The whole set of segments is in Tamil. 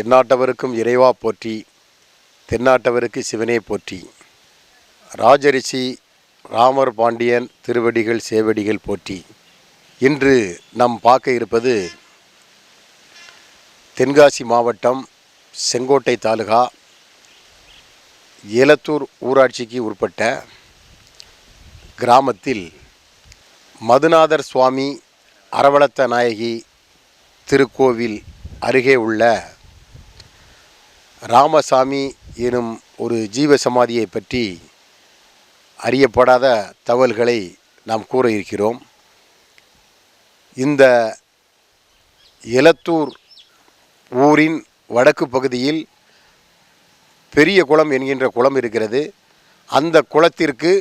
எந்நாட்டவருக்கும் இறைவா போற்றி தென்னாட்டவருக்கு சிவனே போற்றி. ராஜரிஷி ராமர் பாண்டியன் திருவடிகள் சேவடிகள் போற்றி. இன்று நாம் பார்க்க இருப்பது தென்காசி மாவட்டம் செங்கோட்டை தாலுகா ஏலத்தூர் ஊராட்சிக்கு உட்பட்ட கிராமத்தில் மதுநாதர் சுவாமி அரவளத்த நாயகி திருக்கோவில் அருகே உள்ள ராமசாமி எனும் ஒரு ஜீவசமாதியை பற்றி அறியப்படாத தகவல்களை நாம் கூற இருக்கிறோம். இந்த எலத்தூர் ஊரின் வடக்கு பகுதியில் பெரிய குளம் என்கின்ற குளம் இருக்கிறது. அந்த குளத்திற்கு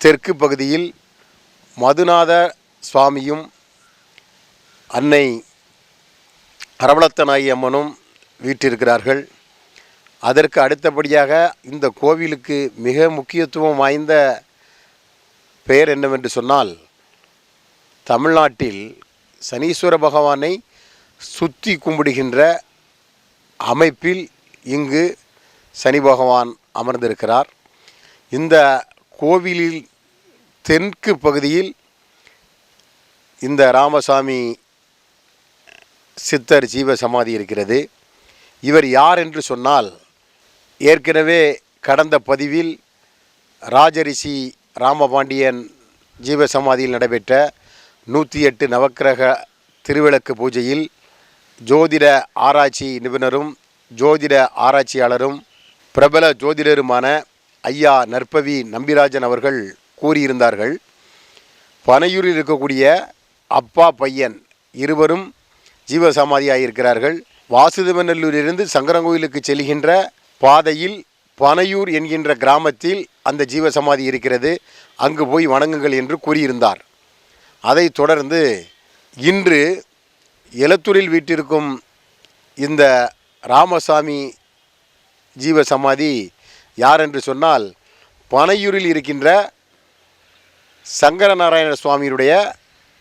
தெற்கு பகுதியில் மதுநாத சுவாமியும் அன்னை அரவளத்தநாயகி அம்மனும் வீற்றிருக்கிறார்கள். அதற்கு அடுத்தபடியாக இந்த கோவிலுக்கு மிக முக்கியத்துவம் வாய்ந்த பெயர் என்னவென்று சொன்னால் தமிழ்நாட்டில் சனீஸ்வர பகவானை சுற்றி கும்பிடுகின்ற அமைப்பில் இங்கு சனி பகவான் அமர்ந்திருக்கிறார். இந்த கோவிலில் தெற்கு பகுதியில் இந்த ராமசாமி சித்தர் ஜீவ சமாதி இருக்கிறது. இவர் யார் என்று சொன்னால் ஏற்கனவே கடந்த பதிவில் ராஜரிஷி ராமபாண்டியன் ஜீவ சமாதியில் நடைபெற்ற நூற்றி எட்டு நவக்கிரக திருவிளக்கு பூஜையில் ஜோதிட ஆராய்ச்சி நிபுணரும் ஜோதிட ஆராய்ச்சியாளரும் பிரபல ஜோதிடருமான ஐயா நற்பவி நம்பிராஜன் அவர்கள் கூறியிருந்தார்கள். பனையூரில் இருக்கக்கூடிய அப்பா பையன் இருவரும் ஜீவசமாதியாக இருக்கிறார்கள் வாசுதேவநல்லூரிலிருந்து சங்கரங்கோயிலுக்கு செல்கின்ற பாதையில் பனையூர் என்கின்ற கிராமத்தில் அந்த ஜீவசமாதி இருக்கிறது. அங்கு போய் வணங்குங்கள் என்று கூறியிருந்தார். அதைத் தொடர்ந்து இன்று எலத்தூரில் வீட்டிற்கும் இந்த ராமசாமி ஜீவசமாதி யார் என்று சொன்னால் பனையூரில் இருக்கின்ற சங்கரநாராயண சுவாமியுடைய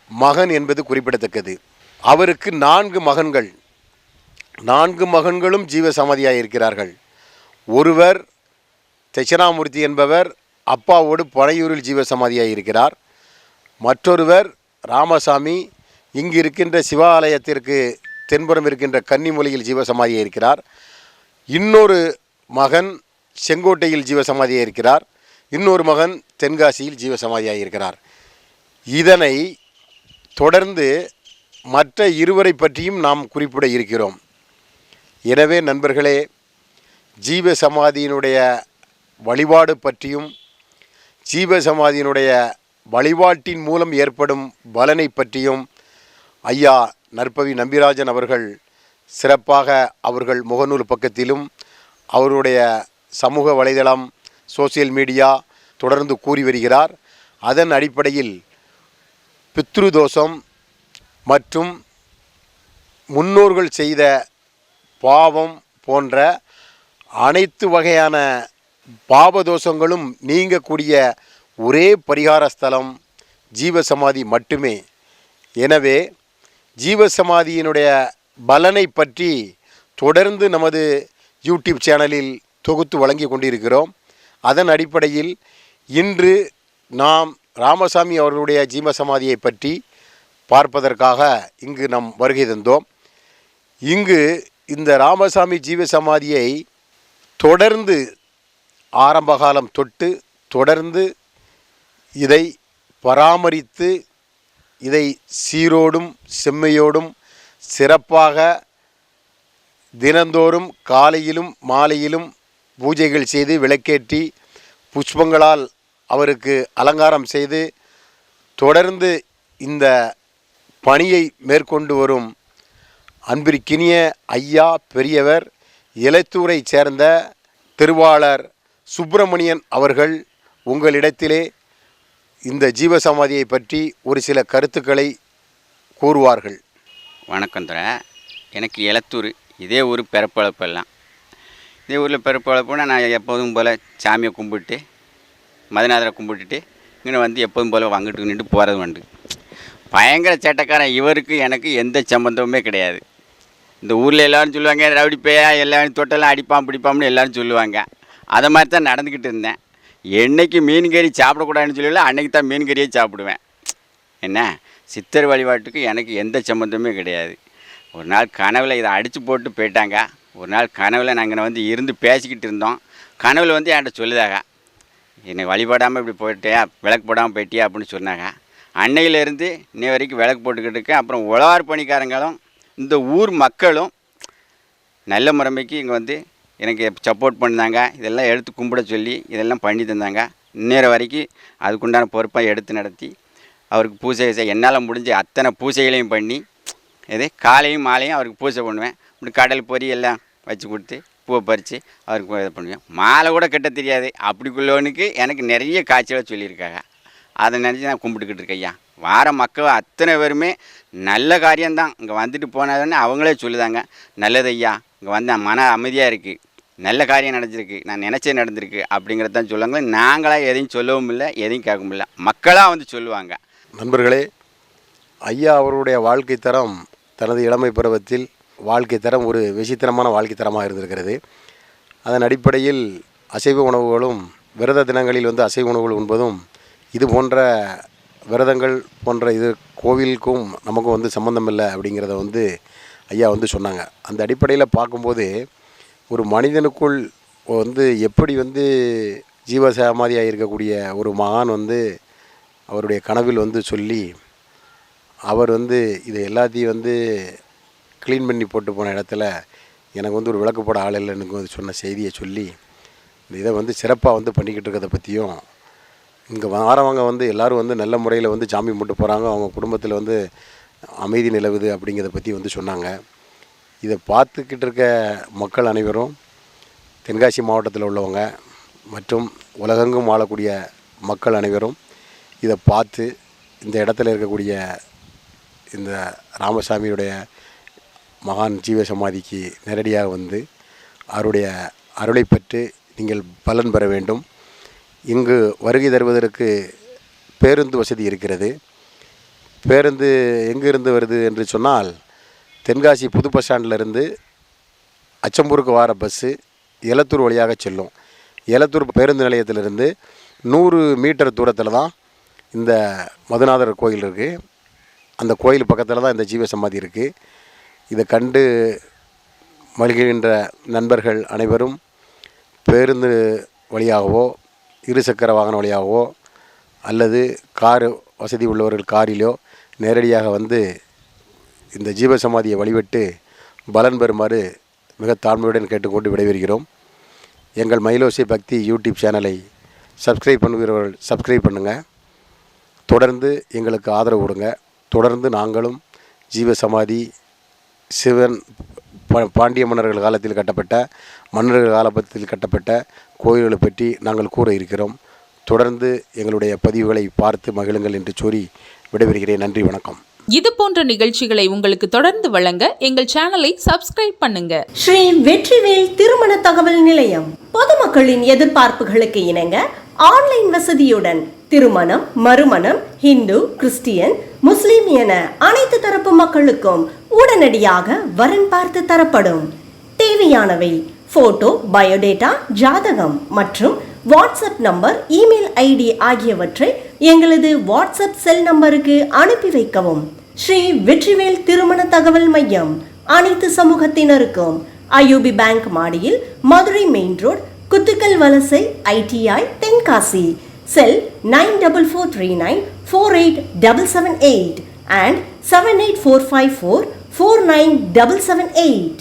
மகன் என்பது குறிப்பிடத்தக்கது. அவருக்கு நான்கு மகன்கள். நான்கு மகன்களும் ஜீவசமாதியாக இருக்கிறார்கள். ஒருவர் தட்சிணாமூர்த்தி என்பவர் அப்பாவோடு பனையூரில் ஜீவசமாதியாக இருக்கிறார். மற்றொருவர் ராமசாமி இங்கு இருக்கின்ற சிவாலயத்திற்கு தென்புறம் இருக்கின்ற கன்னிமொழியில் ஜீவசமாதியாக இருக்கிறார். இன்னொரு மகன் செங்கோட்டையில் ஜீவசமாதியாக இருக்கிறார். இன்னொரு மகன் தென்காசியில் ஜீவசமாதியாக இருக்கிறார். இதனை தொடர்ந்து மற்ற இருவரை பற்றியும் நாம் குறிப்பிட இருக்கிறோம். எனவே நண்பர்களே ஜீவ சமாதியினுடைய வழிபாடு பற்றியும் ஜீவ சமாதியினுடைய வழிபாட்டின் மூலம் ஏற்படும் பலனை பற்றியும் ஐயா நற்பவி நம்பிராஜன் அவர்கள் சிறப்பாக அவர்கள் முகநூல் பக்கத்திலும் அவருடைய சமூக வலைதளம் சோசியல் மீடியா தொடர்ந்து கூறி வருகிறார். அதன் அடிப்படையில் பித்ருதோஷம் மற்றும் முன்னோர்கள் செய்த பாவம் போன்ற அனைத்து வகையான பாவதோஷங்களும் நீங்கக்கூடிய ஒரே பரிகார ஸ்தலம் ஜீவசமாதி மட்டுமே. எனவே ஜீவசமாதியினுடைய பலனை பற்றி தொடர்ந்து நமது யூடியூப் சேனலில் தொகுத்து வழங்கி கொண்டிருக்கிறோம். அதன் அடிப்படையில் இன்று நாம் ராமசாமி அவர்களுடைய ஜீவசமாதியை பற்றி பார்ப்பதற்காக இங்கு நாம் வருகை தந்தோம். இங்கு இந்த ராமசாமி ஜீவசமாதியை தொடர்ந்து ஆரம்பகாலம் தொட்டு தொடர்ந்து இதை பராமரித்து இதை சீரோடும் செம்மையோடும் சிறப்பாக தினந்தோறும் காலையிலும் மாலையிலும் பூஜைகள் செய்து விளக்கேற்றி புஷ்பங்களால் அவருக்கு அலங்காரம் செய்து தொடர்ந்து இந்த பணியை மேற்கொண்டு வரும் அன்பிற்கினிய ஐயா பெரியவர் இலைத்தூரை சேர்ந்த திருவாளர் சுப்பிரமணியன் அவர்கள் உங்களிடத்திலே இந்த ஜீவசமாதியை பற்றி ஒரு சில கருத்துக்களை கூறுவார்கள். வணக்கம் தர எனக்கு இலத்தூர் இதே ஊர் பிறப்பழப்பெல்லாம் இதே ஊரில் பிறப்பழப்புனா நான் எப்போதும் போல் சாமியை கும்பிட்டு மதநாதரை கும்பிட்டுட்டு இங்கே வந்து எப்போதும் போல் வாங்கிட்டு நின்று போகிறது உண்டு. பயங்கர சேட்டைக்காரன் இவருக்கு எனக்கு எந்த சம்மந்தமுமே கிடையாது. இந்த ஊரில் எல்லோரும் சொல்லுவாங்க ரவுடி பேயா எல்லாரும் தொட்டெல்லாம் அடிப்பான் பிடிப்பாம்னு எல்லோரும் சொல்லுவாங்க. அதை மாதிரி தான் நடந்துக்கிட்டு இருந்தேன். என்னைக்கு மீன் கறி சாப்பிடக்கூடாதுன்னு சொல்லல அன்றைக்கி தான் மீன் கறியே சாப்பிடுவேன். என்ன? சித்தர் வழிபாட்டுக்கு எனக்கு எந்த சம்மந்தமே கிடையாது. ஒரு நாள் கனவில் இதை அடித்து போட்டு போயிட்டாங்க. ஒரு நாள் கனவில் நாங்கள் வந்து இருந்து பேசிக்கிட்டு இருந்தோம். கனவில் வந்து என்கிட்ட சொல்லுதாங்க. என்னை வழிபடாமல் இப்படி போயிட்டியா விளக்கு போடாமல் போயிட்டியா அப்படின்னு சொன்னாங்க. அன்னையிலேருந்து இன்னை வரைக்கும் விளக்கு போட்டுக்கிட்டு இருக்கேன். அப்புறம் உழவார் பணிக்காரங்களும் இந்த ஊர் மக்களும் நல்ல முறைமைக்கு இங்கே வந்து எனக்கு சப்போர்ட் பண்ணாங்க இதெல்லாம் எடுத்து கும்பிட சொல்லி இதெல்லாம் பண்ணி தந்தாங்க. இந்நேரம் வரைக்கும் அதுக்குண்டான பொறுப்பை எடுத்து நடத்தி அவருக்கு பூஜை செய்ய என்னால் முடிஞ்ச அத்தனை பூஜைகளையும் பண்ணி இது காலையும் மாலையும் அவருக்கு பூஜை பண்ணுவேன். இப்படி கடல் பொறி எல்லாம் வச்சு கொடுத்து பூவை பறித்து அவருக்கு இது பண்ணுவேன். மாலை கூட கெட்ட தெரியாது. அப்படிக்குள்ளவனுக்கு எனக்கு நிறைய காய்ச்சலாக சொல்லியிருக்காங்க. அதை நினச்சி நான் கும்பிட்டுக்கிட்டு இருக்கேன் ஐயா. வார மக்கள் அத்தனை பேருமே நல்ல காரியம்தான். இங்கே வந்துட்டு போனதுன்னு அவங்களே சொல்லுதாங்க. நல்லது ஐயா இங்கே வந்தேன் மன அமைதியாக இருக்குது நல்ல காரியம் நடந்திருக்கு. நான் நினச்சே நடந்திருக்கு அப்படிங்கிறதான் சொல்லுவாங்க. நாங்களாக எதையும் சொல்லவும் இல்லை எதையும் கேட்கவும் இல்லை. மக்களாக வந்து சொல்லுவாங்க. நண்பர்களே ஐயா அவருடைய வாழ்க்கை தரம் தனது இளமை பருவத்தில் வாழ்க்கை தரம் ஒரு விசித்திரமான வாழ்க்கை தரமாக இருந்திருக்கிறது. அதன் அடிப்படையில் அசைவ உணவுகளும் விரத தினங்களில் வந்து அசைவ உணவுகள் உண்பதும் இது போன்ற விரதங்கள் போன்ற இது கோவிலுக்கும் நமக்கும் வந்து சம்மந்தம் இல்லை அப்படிங்கிறத வந்து ஐயா வந்து சொன்னாங்க. அந்த அடிப்படையில் பார்க்கும்போது ஒரு மனிதனுக்குள் வந்து எப்படி வந்து ஜீவசமாதியாக இருக்கக்கூடிய ஒரு மகான் வந்து அவருடைய கனவில் வந்து சொல்லி அவர் வந்து இதை எல்லாத்தையும் வந்து க்ளீன் பண்ணி போட்டு போன இடத்துல எனக்கு வந்து ஒரு விளக்கு போட ஆள் இல்லைன்னு வந்து சொன்ன செய்தியை சொல்லி இந்த இதை வந்து சிறப்பாக வந்து பண்ணிக்கிட்டு இருக்கிறத பற்றியும் இங்கே வரவங்க வந்து எல்லோரும் வந்து நல்ல முறையில் வந்து சாமி கும்பிட்டு போகிறாங்க அவங்க குடும்பத்தில் வந்து அமைதி நிலவுது அப்படிங்கிறத பற்றி வந்து சொன்னாங்க. இதை பார்த்துக்கிட்டு இருக்க மக்கள் அனைவரும் தென்காசி மாவட்டத்தில் உள்ளவங்க மற்றும் உலகெங்கும் வாழக்கூடிய மக்கள் அனைவரும் இதை பார்த்து இந்த இடத்துல இருக்கக்கூடிய இந்த ராமசாமியுடைய மகான் ஜீவ சமாதிக்கு நேரடியாக வந்து அவருடைய அருளை பெற்று நீங்கள் பலன் பெற வேண்டும். இங்கு வருகை தருவதற்கு பேருந்து வசதி இருக்கிறது. பேருந்து எங்கிருந்து வருது என்று சொன்னால் தென்காசி புது பஸ் ஸ்டாண்டிலிருந்து அச்சம்பூருக்கு வார பஸ்ஸு எலத்தூர் வழியாக செல்லும். எலத்தூர் பேருந்து நிலையத்திலிருந்து நூறு மீட்டர் தூரத்தில் தான் இந்த மதுநாதர் கோயில் இருக்குது அந்த கோயில் பக்கத்தில் தான் இந்த ஜீவ சமாதி இருக்குது இதை கண்டு மகிழ்கின்ற நண்பர்கள் அனைவரும் பேருந்து வழியாகவோ இருசக்கர வாகன வழியாகவோ அல்லது கார் வசதி உள்ளவர்கள் காரிலோ நேரடியாக வந்து இந்த ஜீவசமாதியை வழிபட்டு பலன் பெறுமாறு மிக தாழ்மையுடன் கேட்டுக்கொண்டு விடைபெறுகிறோம். எங்கள் மயிலோசை பக்தி யூடியூப் சேனலை சப்ஸ்கிரைப் பண்ணுகிறவர்கள் சப்ஸ்கிரைப் பண்ணுங்கள் தொடர்ந்து எங்களுக்கு ஆதரவு கொடுங்க. தொடர்ந்து நாங்களும் ஜீவசமாதி சிவன் பாண்டிய மன்னர்கள் காலத்தில் கட்டப்பட்ட மன்னர்கள் காலத்தில் கட்டப்பட்ட கோயில்களை பற்றி நாங்கள் கூற இருக்கிறோம். தொடர்ந்து எங்களுடைய பதிவுகளை பார்த்து மகிழுங்கள் என்று கூறி விடைபெறுகிறேன். நன்றி வணக்கம். இது போன்ற நிகழ்ச்சிகளை உங்களுக்கு தொடர்ந்து வழங்க எங்கள் சேனலை சப்ஸ்கிரைப் பண்ணுங்க. ஸ்ரீ வெற்றிவேல் திருமண தகவல் நிலையம். பொதுமக்களின் எதிர்பார்ப்புகளுக்கு இணங்க ஆன்லைன் வசதியுடன் திருமணம் மறுமணம் ஹிந்து கிறிஸ்டியன் முஸ்லிம் என அனைத்து தரப்பு மக்களுக்கும் உடனடியாக வரன் பார்த்து தரப்படும். தேவையானவை போட்டோ பயோடேட்டா ஜாதகம் மற்றும் வாட்ஸ்அப் நம்பர் இமெயில் ஐடி ஆகியவற்றை எங்களது வாட்ஸ்அப் செல் நம்பருக்கு அனுப்பி வைக்கவும். ஸ்ரீ வெற்றிவேல் திருமண தகவல் மையம் அனைத்து சமூகத்தினருக்கும் ஐயூபி பேங்க் மாடியில் மதுரை மெயின் ரோட் குத்துக்கல் வலசை ஐடிஐ தென்காசி Cell 94439 and 78454